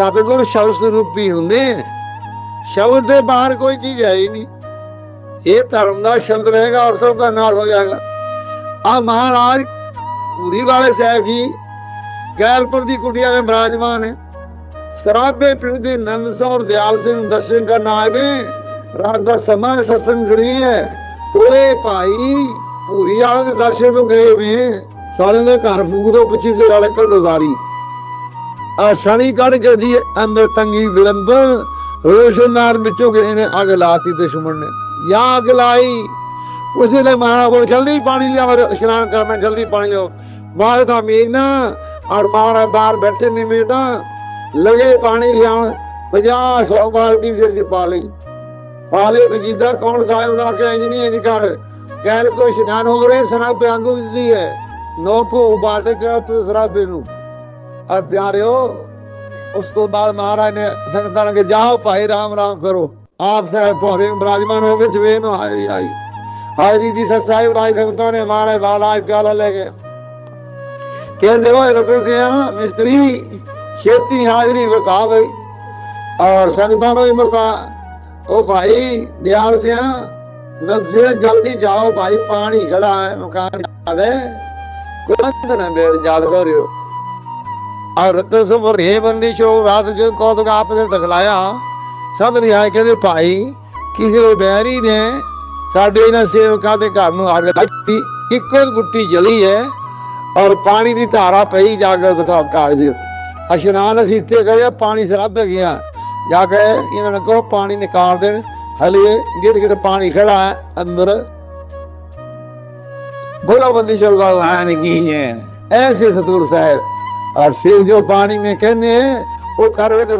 ਸਤਿਗੁਰ ਸ਼ਬਦ ਰੂਪੀ ਹੁੰਦੇ ਸ਼ਬਦ ਦੇ ਬਾਹਰ ਕੋਈ ਚੀਜ਼ ਹੈ ਹੀ ਨਹੀਂ। ਇਹ ਧਰਮ ਦਾ ਸ਼ਬਦ ਰਹੇਗਾ, ਔਰ ਸਭ ਦਾ ਨਾਲ ਹੋ ਜਾਏਗਾ। ਆ ਮਹਾਰਾਜ ਪੂਰੀ ਵਾਲੇ ਸਾਹਿਬ ਜੀ ਗੈਲਪੁਰ ਦੀ ਕੁਟਿਆ ਦੇ ਮਹਾਰਾਜਮਾਨ ਹੈ ਸਰਾਬੇ ਪਿੰਡ ਦੇ ਨੰਦ ਸੌਰ ਦਿਆਲ ਸਿੰਘ ਦਰਸ਼ਨ ਕਰਨ ਆਵੇ ਰਾਤ ਦਾ ਸਮਾਂ ਸਤਸੰਗ ਕਰੀ ਹੈ। ਓਏ ਭਾਈ ਪੂਰੀ ਵਾਲੇ ਦਰਸ਼ਨ ਨੂੰ ਗਏ ਵੇ ਸਾਰੇ ਦੇ ਘਰ ਫੂਕ ਤੋਂ ਪੁੱਛੀ ਤੇ ਰਲ ਕੇ ਗੁਜ਼ਾਰੀ। ਆ ਸ਼ਣੀ ਕੱਢ ਕੇ ਜੀ ਅੰਦਰ ਤੰਗੀ ਵਿਲੰਬਨ ਰੋਸ਼ਨਾਰ ਵਿੱਚੋਂ ਕਿਸੇ ਨੇ ਅੱਗ ਲਾਤੀ ਦੁਸ਼ਮਣ ਨੇ। ਯਾ ਅੱਗ ਲਾਈ। ਉਸੇ ਲਈ ਮਹਾਰਾ ਕੋਲ ਜਲਦੀ ਪਾਣੀ ਲਿਆਵਾ ਇਸ਼ਨਾਨ ਕਰਨਾ ਜਲਦੀ ਪਾਣੀ ਲਿਆਓ ਮਾਰ ਦਾ ਮੀਨਾ ਔਰ ਮਾਰਾ ਬਾਹਰ ਬੈਠੇ ਨਹੀਂ ਮੇਟਾ ਲਗੇ ਪਾਣੀ ਲਿਆਉਣ 50 100 ਬਾਲਟੀ ਜੇ ਪਾ ਲਈ। ਪਾਲੇ ਬਜੀਦਾ ਕੌਣ ਸਾਹਿਬ ਦਾ ਕਿ ਇੰਜ ਨਹੀਂ, ਇੰਜ ਕਰ। ਕਹਿ ਕੋ ਇਸ਼ਨਾਨ ਹੋ ਰਹੇ ਸਰਾ ਪਿਆੰਗੂ ਦੀ ਹੈ। ਨੋ ਕੋ ਉਬਾਲ ਕੇ ਕਰ ਤੂੰ ਜ਼ਰਾ ਬੇਨੂ ਆ ਪਿਆਰਿਓ, ਉਸ ਤੋਂ ਬਾਅਦ ਮਹਾਰਾਜ ਨੇ ਸੰਗਤਾਂ ਨੂੰ ਜਾਓ ਭਾਈ, ਰਾਮ ਰਾਮ ਕਰੋ। ਆਪ ਸਹਿ ਭੋਰੇ ਬਰਾਜਮਾਨ ਹੋ ਵਿੱਚ ਵੇਨ ਹਾਇਰੀ ਆਈ। ਹਾਇਰੀ ਦੀ ਸਸਾਈ ਉਡਾਈ ਸੰਗਤਾਂ ਨੇ ਮਾਰੇ ਵਾਲਾ ਪਿਆਲਾ ਲੈ ਕੇ। ਕਹਿੰਦੇ ਹੋਏ ਰਤਨ ਸਿੰਘ ਮਿਸਤਰੀ, ਛੇਤੀ ਹਾਜ਼ਰੀ ਵਕਾ ਗਈ ਔਰ ਸੰਗਤਾਂ ਨੂੰ ਮਰਦਾ ਉਹ ਭਾਈ, ਦਿਆਲ ਸਿਆ ਨਦਸੇ ਜਲਦੀ ਜਾਓ ਭਾਈ, ਪਾਣੀ ਖੜਾ ਹੈ, ਮਕਾਨ ਆਦੇ ਕੋਈ ਨਾ ਮੇਰ ਜਾਲ ਕਰਿਓ ਅਰਤ ਸੁਮਰੇ ਬੰਦੀ ਸ਼ੋ ਵਾਸ ਜੋ ਕੌਤਕ ਆਪ ਨੇ ਤਖਲਾਇਆ ਸਭ ਰਿਆਇ ਕਹਿੰਦੇ, ਭਾਈ, ਕਿਸੇ ਦੇ ਬੈਰੀ ਨੇ ਸਾਡੇ ਇਹਨਾਂ ਸੇਵਕਾਂ ਦੇ ਘਰ ਨੂੰ ਅੱਗ ਲਾਈ ਇੱਕੋ ਗੁੱਟੀ ਜਲੀ ਹੈ ਔਰ ਪਾਣੀ ਦੀ ਧਾਰਾ ਪਈ ਜਾ ਕੇ ਦਿਖਾ ਕਾਜ। ਅਸ਼ਨਾਨ ਅਸੀਂ ਇੱਥੇ ਕਰਿਆ, ਪਾਣੀ ਸਰਬ ਗਿਆ ਜਾ ਕੇ ਇਹਨਾਂ ਨੂੰ ਕੋ ਪਾਣੀ ਨਿਕਾਲ ਦੇਣ। ਹਲੇ ਗਿਰ ਗਿਰ ਪਾਣੀ ਖੜਾ ਹੈ ਅੰਦਰ। ਬੋਲੋ ਬੰਦੀ ਸ਼ਰਗਾ ਆਣ ਕੀ ਹੈ? ਐਸੇ ਸਤੂਰ ਸਾਹਿਬ। और फिर जो पानी में कहने वो कर रहे थे